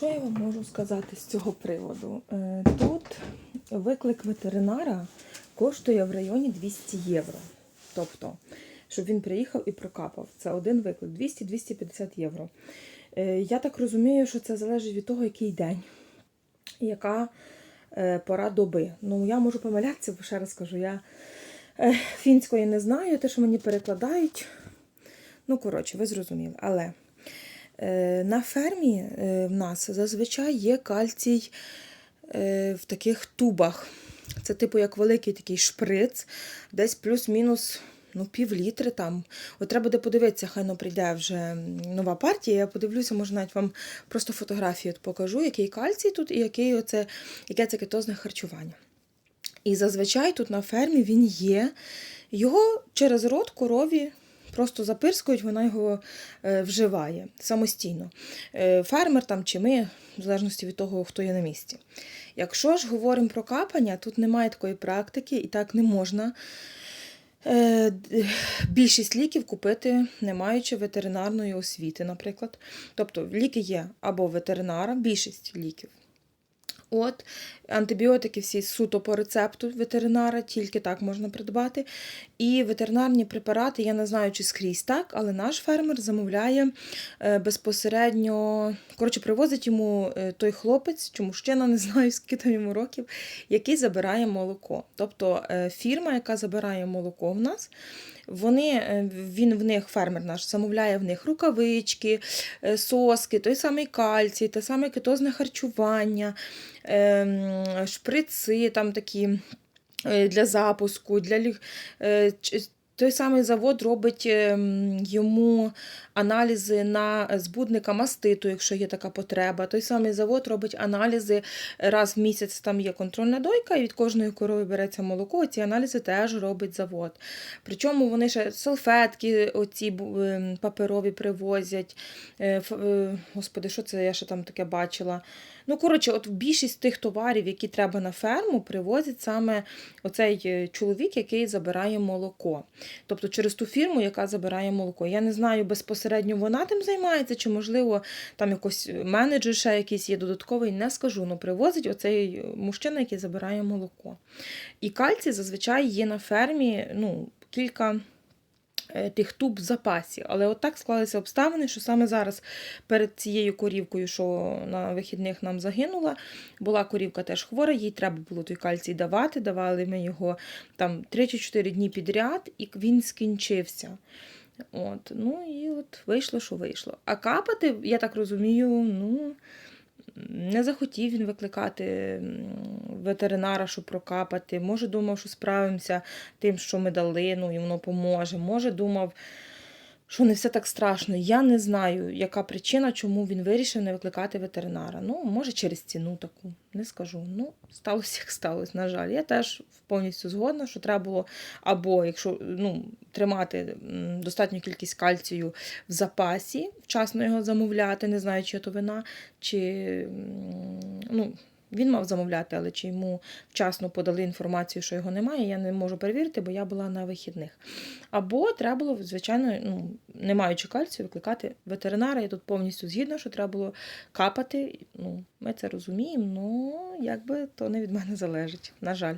Що я вам можу сказати з цього приводу? Е, Тут виклик ветеринара коштує в районі 200 євро. Тобто, щоб він приїхав і прокапав. Це один виклик 200-250 євро. Е, Я так розумію, що це залежить від того, який день, яка е, пора доби. Ну, я можу помилятися, бо ще раз кажу, я фінської не знаю, те, що мені перекладають. Ну, коротше, ви зрозуміли. Але на фермі е, в нас зазвичай є кальцій е, в таких тубах. Це, типу, як великий такий шприц, десь плюс-мінус ну, пів літри там. От треба буде подивитися, хай ну, прийде вже нова партія. Я подивлюся, може навіть вам просто фотографію от покажу, який кальцій тут і який оце, яке це кетозне харчування. І зазвичай тут на фермі він є. Його через рот корові просто запирскують, вона його е, вживає самостійно. Е, фермер там чи ми, в залежності від того, хто є на місці. Якщо ж говоримо про капання, тут немає такої практики і так не можна. Е, Більшість ліків купити, не маючи ветеринарної освіти, наприклад. Тобто ліки є або ветеринара, більшість ліків. От, антибіотики всі суто по рецепту ветеринара, тільки так можна придбати. І ветеринарні препарати, я не знаю, чи скрізь так, але наш фермер замовляє е, безпосередньо, коротше, привозить йому е, той хлопець, чи мужчина, не знаю, скільки там йому років, який забирає молоко. Тобто е, фірма, яка забирає молоко в нас, вони, е, він в них, фермер наш, замовляє в них рукавички, е, соски, той самий кальцій, те саме кетозне харчування, ем, шприци там такі е, для запуску, для той самий завод робить ем, йому аналізи на збудника маститу, якщо є така потреба. Той самий завод робить аналізи раз в місяць. Там є контрольна дойка, і від кожної корови береться молоко. Ці аналізи теж робить завод. Причому вони ще салфетки, оці ем, паперові привозять. Е, е, Господи, що це я ще там таке бачила? Ну, коротше, от більшість тих товарів, які треба на ферму, привозить саме оцей е, чоловік, який забирає молоко. Тобто через ту фірму, яка забирає молоко. Я не знаю, безпосередньо вона тим займається, чи, можливо, там якось менеджер ще якийсь є додатковий, не скажу. Ну, привозить оцей е, мужчина, який забирає молоко. І кальцій зазвичай є на фермі ну, кілька е, тих туб в запасі. Але от так склалися обставини, що саме зараз перед цією корівкою, що на вихідних нам загинула, була корівка теж хвора, їй треба було той кальцій давати. Давали ми його там 3 чи 4 дні підряд, і він скінчився. От, ну і от вийшло, що вийшло. А капати, я так розумію, ну. Не захотів він викликати ветеринара, щоб прокапати. Може, думав, що справимося тим, що ми дали, ну і воно поможе. Може, думав, що не все так страшно. Я не знаю, яка причина, чому він вирішив не викликати ветеринара. Ну, може, через ціну таку, не скажу. Ну, сталося, як сталося, на жаль. Я теж повністю згодна, що треба було або, якщо ну, тримати достатню кількість кальцію в запасі, вчасно його замовляти, не знаю, чи то вина, чи ну. Він мав замовляти, але чи йому вчасно подали інформацію, що його немає, я не можу перевірити, бо я була на вихідних. Або треба було, звичайно, ну, не маючи кальцію, викликати ветеринара. Я тут повністю згідна, що треба було капати. Ну, ми це розуміємо, але якби то не від мене залежить, на жаль.